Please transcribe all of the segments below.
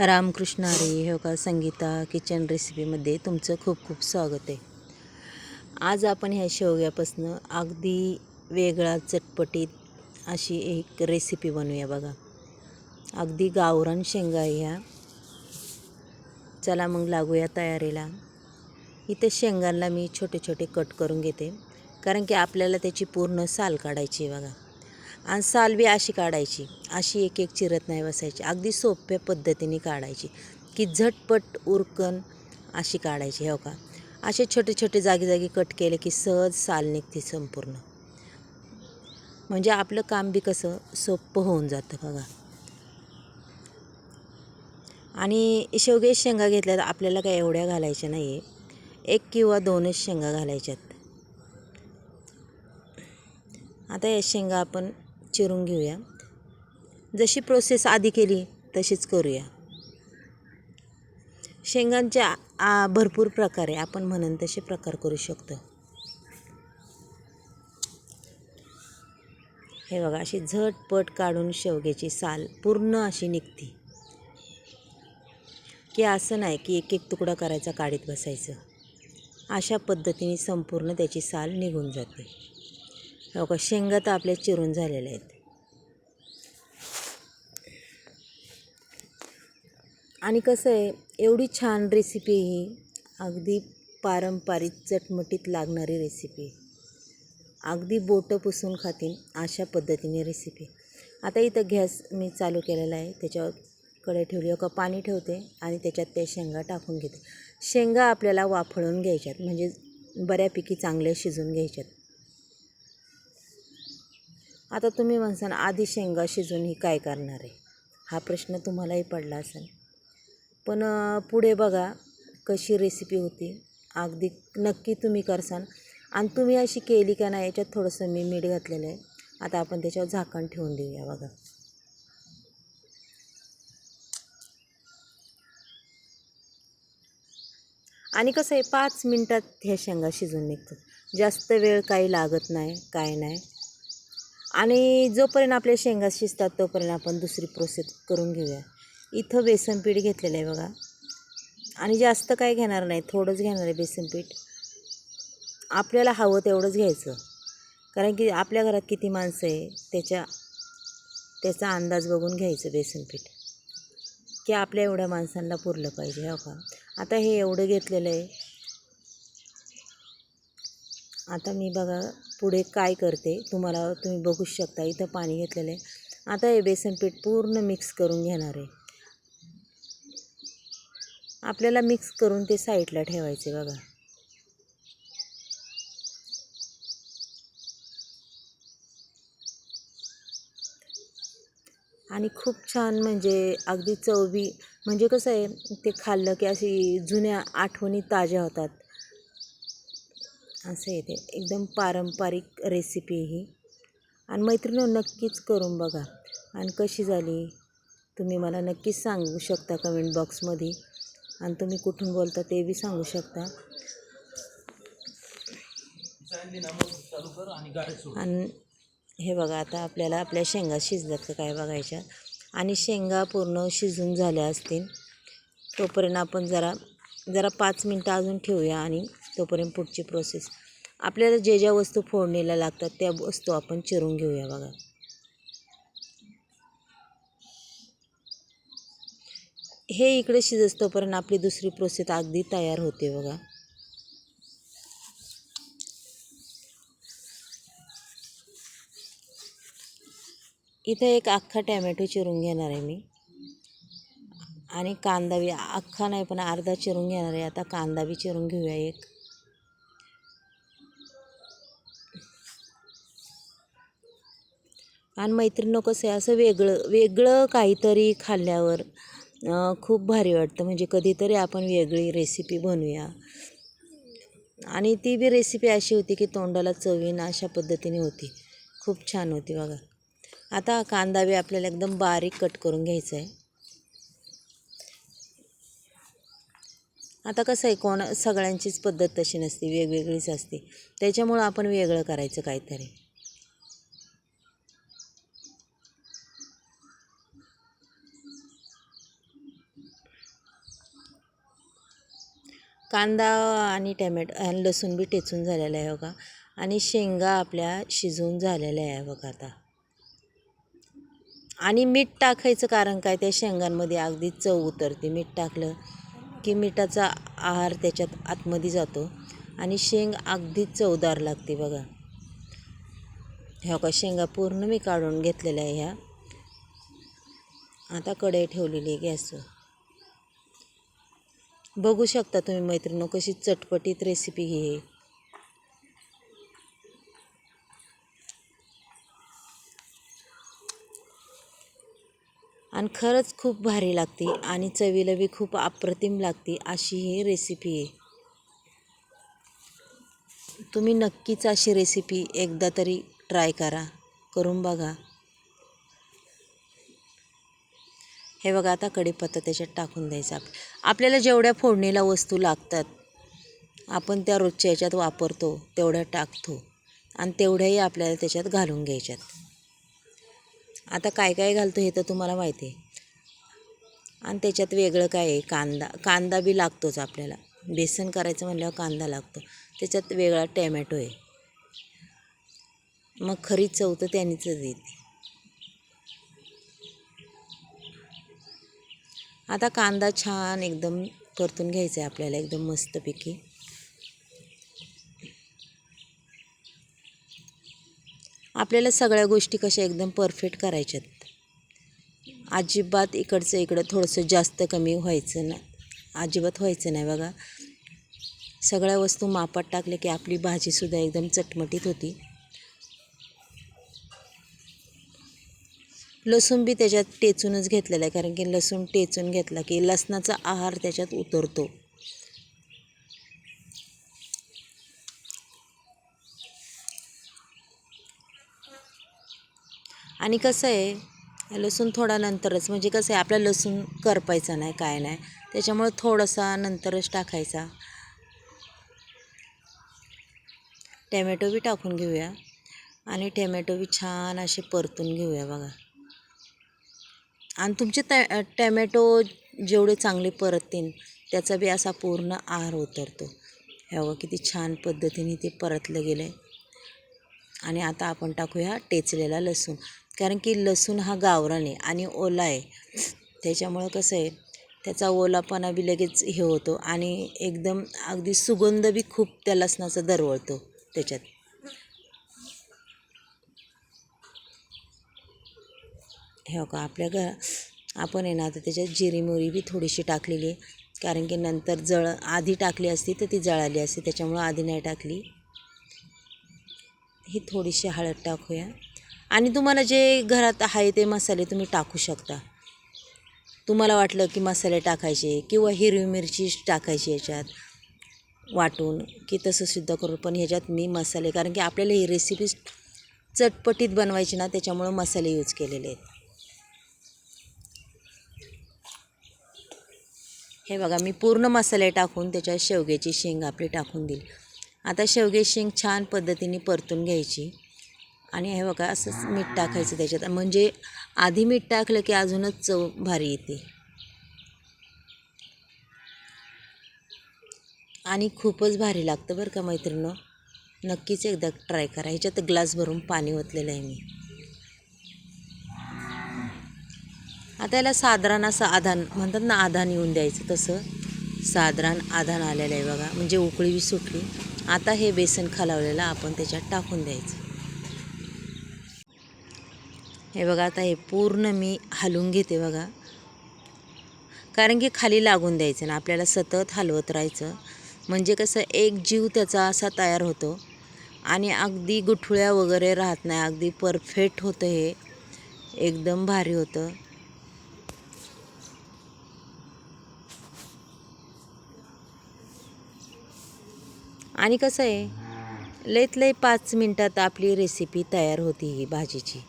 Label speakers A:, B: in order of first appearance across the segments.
A: रामकृष्ण हरी हो का संगीता किचन रेसिपीमध्ये तुमचं खूप खूप स्वागत आहे. आज आपण ह्या शेवग्यापासनं अगदी वेगळा चटपटीत अशी एक रेसिपी बनवूया बघा. अगदी गावरान शेंगा आहे ह्या. चला मग लागूया तयारीला. इथे शेंगांना मी छोटे छोटे कट करून घेते. कारण की आपल्याला त्याची पूर्ण साल काढायची आहे बघा. आणि सालवी अशी काढायची. अशी एक एक चिरत नाही बसायची. अगदी सोप्या पद्धतीने काढायची. की झटपट उरकन अशी काढायची हो का? असे छोटे छोटे जागी जागी कट केले की सहज साल निघते संपूर्ण. म्हणजे आपलं काम बी कसं सोपं होऊन जातं बघा. आणि शेवगे शेंगा घेतल्या तर आपल्याला काय एवढ्या घालायच्या नाही आहे एक किंवा दोनच शेंगा घालायच्यात. आता या शेंगा आपण चिरून घेऊया. जशी प्रोसेस आधी केली तशीच करूया. शेंगांच्या आ भरपूर प्रकार आहे. आपण म्हणून तसे प्रकार करू शकतो. हे बघा अशी झटपट काढून शेवग्याची साल पूर्ण अशी निघते. की असं नाही की एक एक तुकडा करायचा काढीत बसायचं. अशा पद्धतीने संपूर्ण त्याची साल निघून जाते. हो का शेंगा तर आपल्या चिरून झालेल्या आहेत. आणि कसं आहे एवढी छान रेसिपी ही अगदी पारंपरिक चटमटीत लागणारी रेसिपी अगदी बोटं पुसून खातील अशा पद्धतीने रेसिपी आता इथं गॅस मी चालू केलेला आहे त्याच्यावर कडे ठेवली. का पाणी ठेवते आणि त्याच्यात त्या शेंगा टाकून घेते. शेंगा आपल्याला वाफळून घ्यायच्यात म्हणजे बऱ्यापैकी चांगल्या शिजून घ्यायच्यात. आता तुम्ही म्हणसान आधी शेंगा शिजून ही काय करणार आहे? हा प्रश्न तुम्हालाही पडला असेल. पण पुढे बघा कशी रेसिपी होती. अगदी नक्की तुम्ही करसान. आणि तुम्ही अशी केली का नाही याच्यात थोडंसं मी मीठ घातलेलं आहे. आता आपण त्याच्यावर झाकण ठेवून देऊया बघा. आणि कसं आहे पाच मिनटात ह्या शेंगा शिजून निघतात. जास्त वेळ काही लागत नाही काय नाही. आणि जोपर्यंत आपल्या शेंगा शिजतात तोपर्यंत आपण दुसरी प्रोसेस करून घेऊया. इथं बेसन पीठ घेतलेलं आहे बघा. आणि जास्त काय घेणार नाही थोडंच घेणार आहे बेसन पीठ. आपल्याला हवं तेवढंच घ्यायचं. कारण की आपल्या घरात किती माणसं आहे त्याच्या त्याचा अंदाज बघून घ्यायचं बेसन पीठ. की आपल्या एवढ्या माणसांना पुरलं पाहिजे हो का? आता हे एवढं घेतलेलं आहे. आता मी बघा पुढे काय करते. तुम्हाला तुम्ही बघू शकता इथं पाणी घेतलेलं आहे. आता हे बेसन पीठ पूर्ण मिक्स करून घेणार आहे. आपल्याला मिक्स करून ते साईडला ठेवायचे बघा. आणि खूप छान म्हणजे अगदी चवबी म्हणजे कसं आहे ते खाल्लं की अशी जुन्या आठवणी ताज्या होतात. असं आहे ते. एकदम पारंपरिक रेसिपी ही. आणि मैत्रिणी नक्कीच करून बघा. आणि कशी झाली तुम्ही मला नक्कीच सांगू शकता कमेंट बॉक्समध्ये आणि तुम्ही कुठून बोलता ते बी सांगू शकता. आणि हे बघा आता आपल्याला आपल्या शेंगा शिजल्यात का काय बघायच्या. आणि शेंगा पूर्ण शिजून झाल्या असतील. तोपर्यंत आपण जरा जरा पाच मिनटं अजून ठेवूया आणि तोपर्यंत पुढची प्रोसेस आपल्याला जे ज्या वस्तू फोडणीला लागतात त्या वस्तू आपण चिरून घेऊया बघा. हे इकडे शिजस्तोपर्यंत आपली दुसरी प्रोसेस अगदी तयार होते बघा. इथं एक अख्खा टॅमॅटो चिरून घेणार आहे मी. आणि कांदा बी अख्खा नाही पण अर्धा चिरून घेणार आहे. आता कांदा बी चिरून घेऊया एक. आणि मैत्रिणी कसं आहे असं वेगळं वेगळं काहीतरी खाल्ल्यावर खूप भारी वाटतं. म्हणजे कधीतरी आपण वेगळी रेसिपी बनवूया. आणि ती बी रेसिपी अशी होती की तोंडाला चवीन अशा पद्धतीने होती. खूप छान होती बघा. आता कांदा बी आपल्याला एकदम बारीक कट करून घ्यायचा आहे. आता कसं आहे कोण सगळ्यांचीच पद्धत तशी नसते वेगवेगळीच असते. त्याच्यामुळं आपण वेगळं करायचं काहीतरी. कांदा आणि टॅमॅटो आणि लसूण बी टेचून झालेला आहे बघा. आणि शेंगा आपल्या शिजवून झालेल्या आहे बघा आता. आणि मीठ टाकायचं कारण काय? त्या शेंगांमध्ये अगदी चव उतरते. मीठ टाकलं की मिठाचा आहार त्याच्यात आतमध्ये जातो. आणि शेंग अगदी चवदार लागते बघा. ह्या का शेंगा पूर्ण मी काढून घेतलेल्या आहे ह्या. आता कढई ठेवलेली आहे गॅसवर. बघू शकता तुम्ही मैत्रिणी कशी चटपटीत रेसिपी ही आहे. आणि खरंच खूप भारी लागते आणि चवीला बी खूप अप्रतिम लागते अशी ही रेसिपी आहे. तुम्ही नक्कीच अशी रेसिपी एकदा तरी ट्राय करा. करून बघा. हे बघा आता कढीपत्ता त्याच्यात टाकून द्यायचा. आपल्याला जेवढ्या फोडणीला वस्तू लागतात आपण त्या रोजच्या याच्यात वापरतो तेवढ्या टाकतो आणि तेवढ्याही आपल्याला त्याच्यात घालून घ्यायच्यात. आता काय काय घालतो हे तर तुम्हाला माहिती आहे. आणि त्याच्यात वेगळं काय आहे? कांदा कांदा बी लागतोच आपल्याला. बेसन करायचं म्हणल्यावर कांदा लागतो. त्याच्यात वेगळा टॅमॅटो आहे. मग खरी चव तर त्यांनीच येते आता कांदा छान एकदम परतून घ्यायचा आहे आपल्याला एकदम मस्तपैकी. आपल्याला सगळ्या गोष्टी कशा एकदम परफेक्ट करायच्यात. अजिबात इकडचं इकडं थोडंसं जास्त कमी व्हायचं ना अजिबात व्हायचं नाही बघा. सगळ्या वस्तू मापात टाकल्या की आपली भाजीसुद्धा एकदम चटमटीत होती. लसूण बी त्याच्यात टेचूनच घेतलेला आहे कारण की लसूण टेचून घेतला की लसणाचा आहार त्याच्यात उतरतो. आणि कसं आहे लसूण थोडा नंतरच म्हणजे कसं आहे आपला लसूण करपायचा नाही काय नाही त्याच्यामुळे थोडासा नंतरच टाकायचा. टॅमॅटो बी टाकून घेऊया आणि टॅमॅटो बी छान असे परतून घेऊया बघा. आणि तुमचे टॅ टॅमॅटो जेवढे चांगले परततील त्याचा बी असा पूर्ण आहार उतरतो. ह्यावं किती छान पद्धतीने ते परतलं गेलं आहे आणि आता आपण टाकूया टेचलेला लसूण. कारण की लसूण हा गावरान आहे आणि ओला आहे. त्याच्यामुळं कसं आहे त्याचा ओलापणा बी लगेच हे होतो आणि एकदम अगदी सुगंध बी खूप त्या लसणाचा दरवळतो त्याच्यात. हे का आपल्या घ आपण आहे ना आता त्याच्यात जिरी मोरी बी थोडीशी टाकलेली आहे. कारण की नंतर जळ आधी टाकली असती तर ती जळाली असती त्याच्यामुळं आधी नाही टाकली. ही थोडीशी हळद टाकूया. आणि तुम्हाला जे घरात आहे ते मसाले तुम्ही टाकू शकता. तुम्हाला वाटलं की मसाले टाकायचे किंवा हिरवी मिरची टाकायची याच्यात वाटून की तसं सुद्धा करू पण ह्याच्यात मी मसाले कारण की आपल्याला ही रेसिपी चटपटीत बनवायची ना त्याच्यामुळं मसाले यूज केलेले आहेत. हे बघा मी पूर्ण मसाले टाकून त्याच्यात शेवग्याची शेंग आपली टाकून दिली. आता शेवग्याची शेंग छान पद्धतीने परतून घ्यायची. आणि हे बघा असंच मीठ टाकायचं त्याच्यात. म्हणजे आधी मीठ टाकलं की अजूनच चव भारी येते. आणि खूपच भारी लागतं बरं का मैत्रिणी नक्कीच एकदा ट्राय करा. ह्याच्यात ग्लास भरून पाणी ओतलेलं आहे मी. आता याला साधारण असं आधान म्हणतात ना आधान येऊन द्यायचं तसं. साधारण आधान आलेलं आहे बघा. म्हणजे उकळी बी सुटली. आता हे बेसन खालावलेलं आपण त्याच्यात टाकून द्यायचं. हे बघा आता हे पूर्ण मी हलवून घेते बघा. कारण की खाली लागून द्यायचं ना आपल्याला सतत हलवत राहायचं. म्हणजे कसं एक जीव त्याचा असा तयार होतो. आणि अगदी गुठळ्या वगैरे राहत नाही. अगदी परफेक्ट होतं हे. एकदम भारी होतं. आणि कसं आहे लईत लई पाच मिनटात आपली रेसिपी तयार होती ही भाजीची.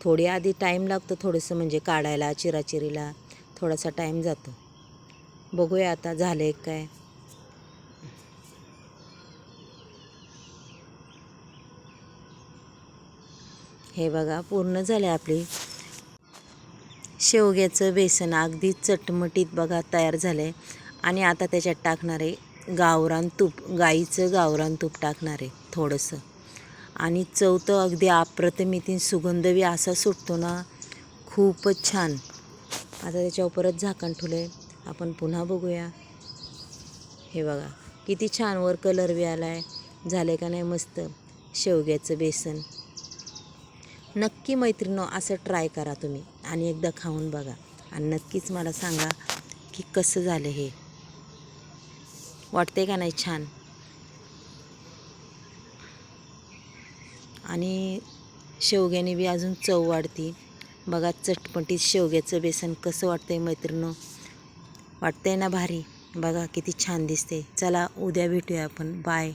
A: थोडी आधी टाईम लागतो थोडंसं म्हणजे काढायला चिराचिरीला थोडासा टाईम जातो. बघूया आता झालं आहे काय. हे बघा पूर्ण झाले आपली. शेवग्याचं बेसन अगदी चटमटीत बघा तयार झालं आहे आणि आता त्याच्यात टाकणार आहे गावरान तूप गाईचं गावरान तूप टाकणार आहे थोडंसं. आणि चौथं अगदी अप्रतिमितीन सुगंधवी असा सुटतो ना खूपच छान. आता त्याच्यावर परत झाकण ठेवलं आपण पुन्हा बघूया. हे बघा किती छान वर कलर बी आला आहे झालं का नाही मस्त. शेवग्याचं बेसन. नक्की मैत्रिणो असं ट्राय करा तुम्ही. आणि एकदा खाऊन बघा. आणि नक्कीच मला सांगा की कसं झालं हे. वाटते का नाही छान? आणि शेवग्याने बी अजून चव वाढती. बघा चटपटीत शेवग्याचं बेसन कसं वाटतंय मैत्रिणो वाटतंय ना भारी? बघा किती छान दिसते चला उद्या भेटूया आपण. बाय